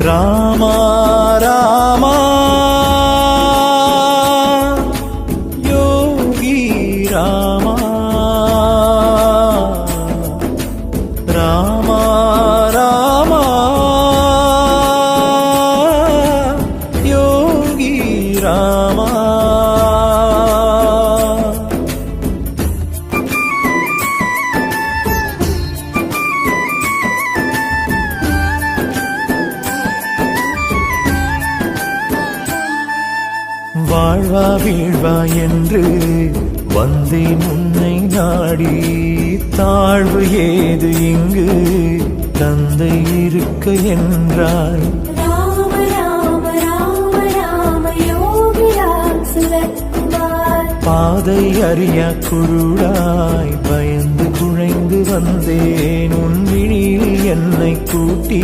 రామా రామా. యోగి రామా. రామా రామా. యోగి రామా. வாழ்வா வீழ்வா என்று வந்தேன் உன்னை நாடி. தாழ்வு ஏது இங்கு? தந்தை இருக்க சுரத்குமார் பாதை அறியா குருடாய். பயந்து குழைந்து வந்தேன் உன் விழியில் என்னை கூட்டி.